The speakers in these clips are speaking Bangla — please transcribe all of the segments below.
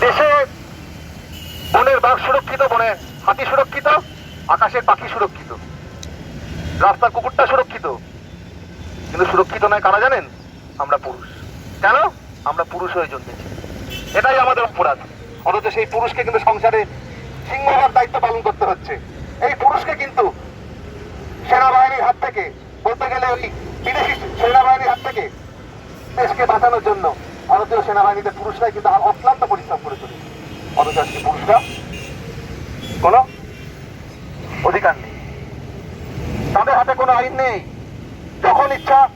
দেশে বনের বাঘ সুরক্ষিত, বনে হাতি সুরক্ষিত, আকাশের পাখি সুরক্ষিত। রাস্তার কুকুরটা সুরক্ষিত। কিন্তু সুরক্ষিত নয় কারা জানেন? আমরা পুরুষ। কেন? আমরা পুরুষ হয়ে জন্মেছি। এটাই আমাদের অপরাধ। অথচ সেই পুরুষকে কিন্তু সংসারে সিংহভাগ দায়িত্ব পালন করতে হচ্ছে। এই পুরুষকে কিন্তু সেনাবাহিনীর হাত থেকে বলতে গেলে ওই বিদেশি সেনাবাহিনীর হাত থেকে দেশকে বাঁচানোর জন্য ভারতীয় সেনাবাহিনীতে পুরুষরাই কিন্তু অক্লান্ত পরিশ্রম করে চলেছে। অথচ আজকে পুরুষরা কোনো অধিকার নেই। তাদের হাতে কোনো আইন নেই। যখন ইচ্ছা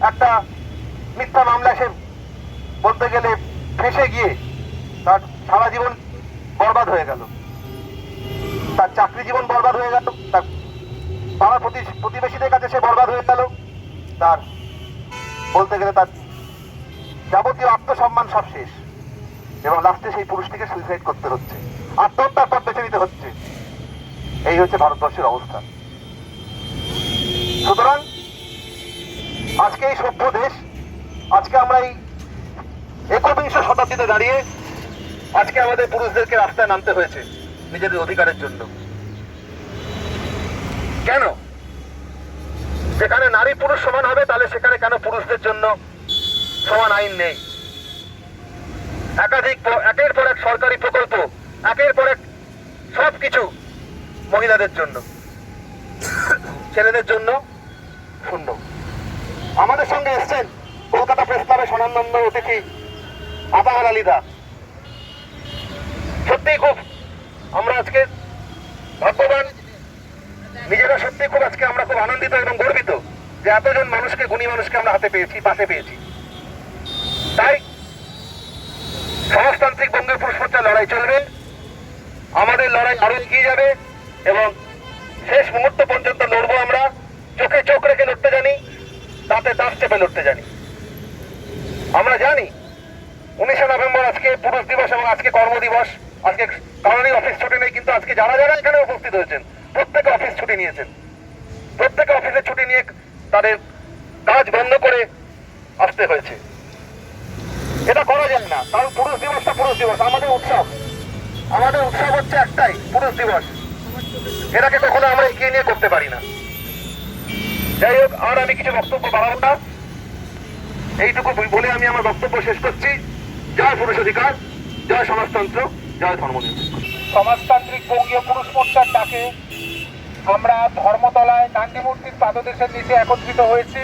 একটা মিথ্যা মামলা এসে বলতে গেলে ফেসে গিয়ে তার সারা জীবন বরবাদ হয়ে গেল। তার চাকরি জীবন বরবাদ হয়ে গেল। তার পাড়া প্রতি- প্রতিবেশীদের কাছে সে বরবাদ হয়ে গেল। তার বলতে গেলে তার যাবতীয় আত্মসম্মান সব শেষ। এবং লাস্টে সেই পুরুষটিকে সুইসাইড করতে হচ্ছে। আত্মহত্যার পথ বেছে নিতে হচ্ছে। এই হচ্ছে ভারতবর্ষের অবস্থা। সুতরাং, আজকে এই সভ্য দেশ, আজকে আমরা এই একবিংশ শতাব্দীতে দাঁড়িয়ে আজকে আমাদের পুরুষদেরকে রাস্তায় নামতে হয়েছে নিজেদের অধিকারের জন্য। কেন? যেখানে নারী পুরুষ সমান হবে, তাহলে সেখানে কেন পুরুষদের জন্য সমান আইন নেই। একাধিক একের পর এক সরকারি প্রকল্প, একের পর এক সব কিছু মহিলাদের জন্য। ছেলেদের জন্য শূন্য। আমাদের সঙ্গে এসছেন কলকাতা প্রেস ক্লাবের স্বনামনন্দ অতিথি আবাহার আলী দা। সত্যিই খুব আমরা আজকে ভাগ্যবান। নিজেরা সত্যি খুব আজকে আমরা খুব আনন্দিত এবং গর্বিত যে এতজন মানুষকে গুণী মানুষকে আমরা হাতে পেয়েছি, পাশে পেয়েছি। তাই সমাজতান্ত্রিক বঙ্গের মোর্চার লড়াই চলবে। আমাদের লড়াই আরও এগিয়ে যাবে এবং শেষ মুহূর্ত পর্যন্ত লড়বো আমরা। চোখে চোখ রেখে লড়তে জানি, তাতে দাঁত চেপে লড়তে জানি। আমরা জানি, উনিশে নভেম্বর আজকে পুরুষ দিবস এবং আজকে কর্মদিবস আজকে কারণেই অফিস ছুটি নেই, কিন্তু আজকে যারা যারা এখানে উপস্থিত হয়েছেন, প্রত্যেকে অফিস ছুটি নিয়েছেন। প্রত্যেকে অফিসে ছুটি নিয়ে তাদের কাজ বন্ধ করে আসতে হয়েছে। এটা করা যায় না। কারণ পুরুষ দিবসটা পুরুষ দিবস। আমাদের উৎসব। আমাদের উৎসব হচ্ছে একটাই, পুরুষ দিবস। এটাকে কখনো আমরা এগিয়ে নিয়ে করতে পারি না। যাই হোক, আর আমি কিছু বক্তব্য বাড়াবো না। এইটুকু বলে আমি আমার বক্তব্য শেষ করছি। জয় পুরুষ অধিকার, জয় সমাজতন্ত্র, জয় ধর্মনিরপেক্ষ। সমাজতান্ত্রিক বঙ্গীয় পুরুষ মোর্চার ডাকে আমরা ধর্মতলায় গান্ধী মূর্তির পাদদেশের নিচে একত্রিত হয়েছি।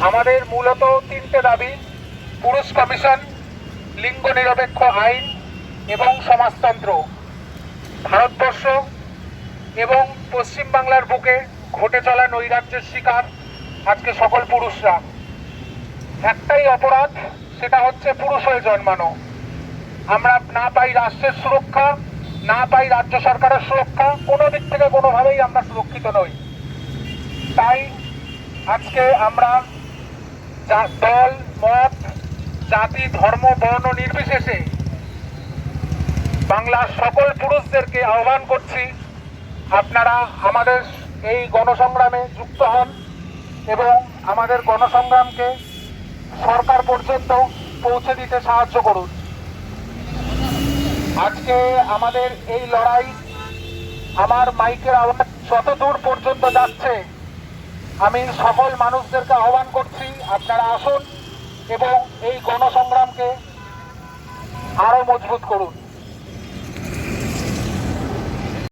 আমাদের মূলত তিনটে দাবি। পুরুষ কমিশন, লিঙ্গ নিরপেক্ষ আইন এবং সমাজতন্ত্র। ভারতবর্ষ এবং পশ্চিমবাংলার বুকে ঘটে চলা নৈরাজ্যের শিকার আজকে সকল পুরুষরা। একটাই অপরাধ, সেটা হচ্ছে পুরুষ হয়ে জন্মানো। আমরা না পাই রাষ্ট্রের সুরক্ষা, না পাই রাজ্য সরকারের সুরক্ষা, কোনো দিক থেকে কোনোভাবেই আমরা সুরক্ষিত নই। তাই আজকে আমরা দল, মত জাতি, ধর্ম, বর্ণ নির্বিশেষে বাংলার সকল পুরুষদেরকে আহ্বান করছি, আপনারা আমাদের এই গণসংগ্রামে যুক্ত হন এবং আমাদের গণসংগ্রামকে সরকার পর্যন্ত পৌঁছে দিতে সাহায্য করুন। আজকে আমাদের এই লড়াই আমার মাইকের আওয়াজ যত দূর পর্যন্ত যাচ্ছে, আমি সকল মানুষদেরকে আহ্বান করছি, আপনারা আসুন। এবং এই গণসংগ্রামকে আরও মজবুত করুন।